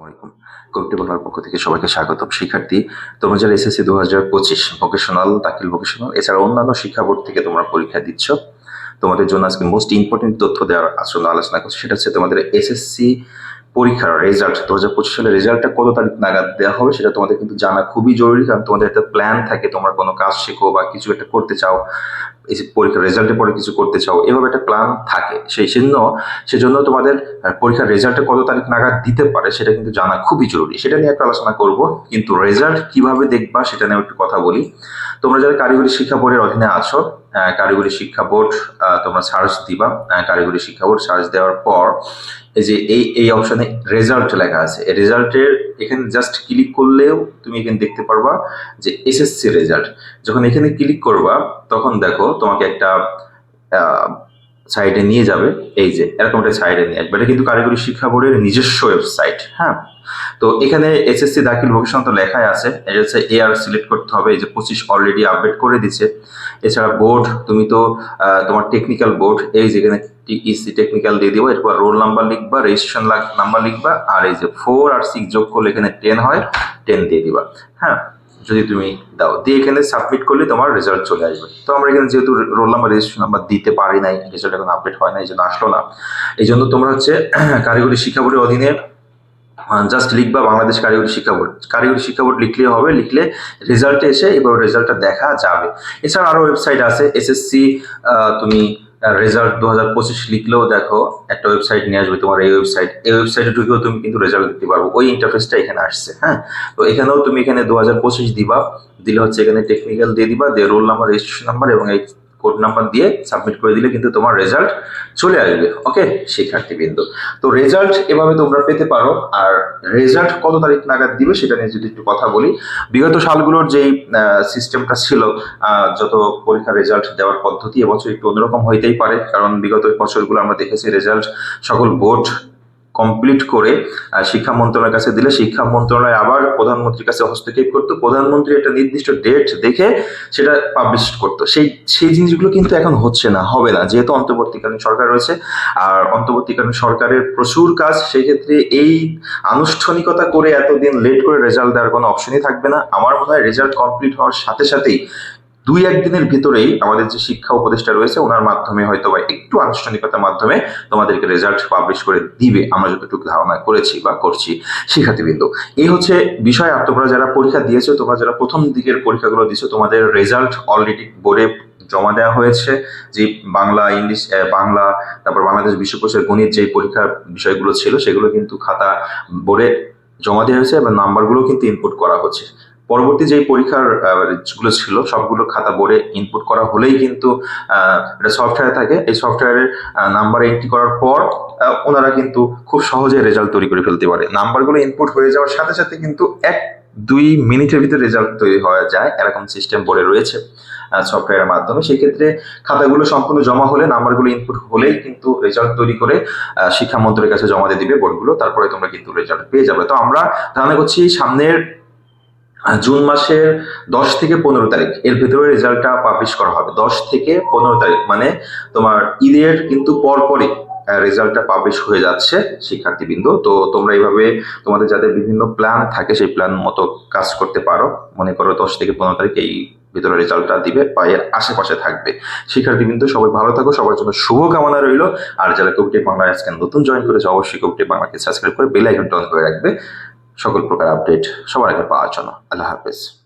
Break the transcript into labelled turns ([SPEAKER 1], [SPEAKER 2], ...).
[SPEAKER 1] বাংলার পক্ষ থেকে সবাইকে স্বাগতম। শিক্ষার্থী, তোমরা যারা এসএসসি দু হাজার পঁচিশ ভোকেশনাল দাখিল ভোকেশনাল এছাড়া অন্যান্য শিক্ষা বোর্ড থেকে তোমরা পরীক্ষা দিচ্ছ, তোমাদের জন্য আজকে মোস্ট ইম্পর্টেন্ট তথ্য দেওয়ার আসলে আলোচনা করছি। সেটা হচ্ছে তোমাদের এসএসসি পরীক্ষার রেজাল্ট দু হাজার পঁচিশ সালের রেজাল্টটা কত তারিখ নাগাদ দেওয়া হবে সেটা তোমাদের কিন্তু জানা খুবই জরুরি, কারণ তোমাদের একটা প্ল্যান থাকে, তোমরা কোনো কাজ শেখো বা কিছু একটা করতে চাও, এই পরীক্ষার রেজাল্টের পরে কিছু করতে চাও, এভাবে একটা প্ল্যান থাকে। সেই জন্য, সেজন্য তোমাদের পরীক্ষার রেজাল্টটা কত তারিখ নাগাদ দিতে পারে সেটা কিন্তু জানা খুবই জরুরি। সেটা নিয়ে একটা আলোচনা করব, কিন্তু রেজাল্ট কীভাবে দেখবা সেটা নিয়ে একটু কথা বলি। তোমরা যারা কারিগরি শিক্ষা বোর্ডের অধীনে আছো কারিগরি শিক্ষা বোর্ড তোমরা সার্চ দিবা কারিগরি শিক্ষা বোর্ড সার্চ দেওয়ার পর এই যে এই এই অপশনে রেজাল্ট লেখা আছে। এই রেজাল্টের এখানে জাস্ট ক্লিক করলেও তুমি এখানে দেখতে পারবা যে এসএসসি রেজাল্ট যখন এখানে ক্লিক করবা, তখন দেখো তোমাকে একটা সাইডে নিয়ে যাবে। এই যে, এরকম একটা সাইডে নিয়ে আসবে এটা কিন্তু কারিগরি শিক্ষা বোর্ডের নিজস্ব ওয়েবসাইট হ্যাঁ? তো এখানে এসএসসি দাখিল ভবিষ্যৎ তো লেখাই আছে এটা হচ্ছে এআর সিলেক্ট করতে হবে। এই যে পঁচিশ অলরেডি আপডেট করে দিছে এছাড়া বোর্ড তুমি তো তোমার টেকনিক্যাল বোর্ড এই যে যেখানে টিইসি টেকনিক্যাল দিয়ে দিবা। এরপর রোল নাম্বার লিখবা রেজিস্ট্রেশন নাম্বার লিখবা, আর এই যে ফোর আর সিক্স যোগ করলে এখানে টেন হয়। টেন দিয়ে দিবা। হ্যাঁ? যদি তুমি দাও। দিয়ে এখানে সাবমিট করলে তোমার রেজাল্ট চলে আসবে। তো আমরা এখানে যেহেতু রোল নাম্বার রেজিস্ট্রেশন নাম্বার দিতে পারি নাই রেজাল্ট এখন আপডেট হয় না এই জন্য আসলো না। এই জন্য তোমরা হচ্ছে কারিগরি শিক্ষা বোর্ডের অধীনে জাস্ট লিখবা বাংলাদেশ কারিগরি শিক্ষা বোর্ড। কারিগরি শিক্ষা বোর্ড লিখলে হবে, লিখলে রেজাল্টে এসে এবার রেজাল্টটা দেখা যাবে। এছাড়া আরও ওয়েবসাইট আছে এসএসসি তুমি রেজাল্ট দু হাজার পঁচিশ লিখলেও দেখো একটা ওয়েবসাইট নিয়ে আসবে তোমার এই ওয়েবসাইট এই ওয়েবসাইটে ঢুকেও তুমি কিন্তু রেজাল্ট দিতে পারব। ওই ইন্টারফেসটা এখানে আসছে হ্যাঁ? তো এখানেও তুমি এখানে দু হাজার পঁচিশ দিবা, দিলে হচ্ছে এখানে টেকনিক্যাল দিয়ে দিবা, দিয়ে রোল নাম্বার রেজিস্ট্রেশন নাম্বার এবং এই কোড নাম্বার দিয়ে সাবমিট করে দিলে কিন্তু তোমার রেজাল্ট চলে আসবে ওকে শিক্ষার্থী বিন্দু তো রেজাল্ট এভাবে তোমরা পেতে পারো, আর রেজাল্ট কত তারিখ নাগাদ দিবে সেটা নিয়ে যদি একটু কথা বলি। বিগত সালগুলোর যেই সিস্টেমটা ছিল যত পরীক্ষার রেজাল্ট দেওয়ার পদ্ধতি এবছর একটু অন্যরকম হইতেই পারে, কারণ বিগত বছরগুলো আমরা দেখেছি রেজাল্ট সকল বোর্ড কমপ্লিট করে শিক্ষা মন্ত্রণালয়ের কাছে দিলে শিক্ষা মন্ত্রণালয় আবার প্রধানমন্ত্রীর কাছে হস্তক্ষেপ করতো। প্রধানমন্ত্রী একটা নির্দিষ্ট ডেট দেখে সেটা পাবলিশ করতো। সেই সেই জিনিসগুলো কিন্তু এখন হচ্ছে না, হবে না। যেহেতু অন্তর্বর্তীকালীন সরকার রয়েছে, আর অন্তর্বর্তীকালীন সরকারের প্রচুর কাজ, সেই ক্ষেত্রে এই আনুষ্ঠানিকতা করে এতদিন লেট করে রেজাল্ট দেওয়ার কোনো অপশনই থাকবে না। আমার মনে হয় রেজাল্ট কমপ্লিট হওয়ার সাথে সাথেই দুই একদিনের ভিতরেই আমাদের যে শিক্ষা উপদেষ্টা রয়েছে, ওনার মাধ্যমে হয়তো বা একটু আনুষ্ঠানিকতার মাধ্যমে তোমাদেরকে রেজাল্ট পাবলিশ করে দিবে, আমরা যতটুকু ধারণা করেছি বা করছি শিক্ষার্থীবৃন্দ। এই হচ্ছে বিষয়, আর তোমরা যারা পরীক্ষা দিয়েছ, তোমরা যারা প্রথম দিকের পরীক্ষাগুলো দিয়েছ, তোমাদের রেজাল্ট অলরেডি বোর্ডে জমা দেওয়া হয়েছে যে বাংলা, ইংলিশ বাংলা, তারপর বাংলাদেশ বিশ্বকোষের গণিত যে পরীক্ষার বিষয়গুলো ছিল, সেগুলো কিন্তু খাতা বোর্ডে জমা দেওয়া হয়েছে এবং নাম্বারগুলো কিন্তু ইনপুট করা হচ্ছে। পরবর্তী যে পরীক্ষারগুলো ছিল সবগুলো খাতা বোর্ডে ইনপুট করা হলেই কিন্তু এটা সফটওয়্যার থাকে। এই সফটওয়্যারের নাম্বার এন্ট্রি করার পর ওনারা কিন্তু খুব সহজে রেজাল্ট তৈরি করে ফেলতে পারে। নাম্বারগুলো ইনপুট হয়ে যাওয়ার সাথে সাথে কিন্তু এক দুই মিনিটের ভিতরে রেজাল্ট তৈরি হয়ে যায় এরকম সিস্টেম বোর্ডে রয়েছে সফটওয়্যারের মাধ্যমে। সেই ক্ষেত্রে খাতাগুলো সম্পূর্ণ জমা হলে নাম্বারগুলো ইনপুট হলেই কিন্তু রেজাল্ট তৈরি করে আহ, শিক্ষা মন্ত্রীর কাছে জমা দিয়ে দিবে বোর্ডগুলো তারপরে তোমরা কিন্তু রেজাল্ট পেয়ে যাবে। তো আমরা ধারণা করছি সামনের জুন মাসের দশ থেকে পনেরো তারিখ, এর ভেতরে রেজাল্টটা পাবলিশ করা হবে। দশ থেকে পনেরো তারিখ মানে তোমার ঈদের কিন্তু পরপরই রেজাল্টটা পাবলিশ হয়ে যাচ্ছে শিক্ষার্থীবৃন্দ। তো তোমরা এইভাবে তোমাদের যাদের বিভিন্ন প্ল্যান থাকে, সেই প্ল্যান মতো কাজ করতে পারো। মনে করো দশ থেকে পনেরো তারিখ এই ভিতরে রেজাল্টটা দিবে বা এর আশেপাশে থাকবে। শিক্ষার্থীবৃন্দ, সবাই ভালো থাকো, সবার জন্য শুভ কামনা রইল। আর যারা কবিটি বাংলা আজকে নতুন জয়েন করেছে, অবশ্যই কবিটি বাংলাকে সাবস্ক্রাইব করে বেল আইকনটা অন করে রাখবে। সকল প্রকার আপডেট সবার আগে পাওয়ার জন্য। আল্লাহ হাফেজ।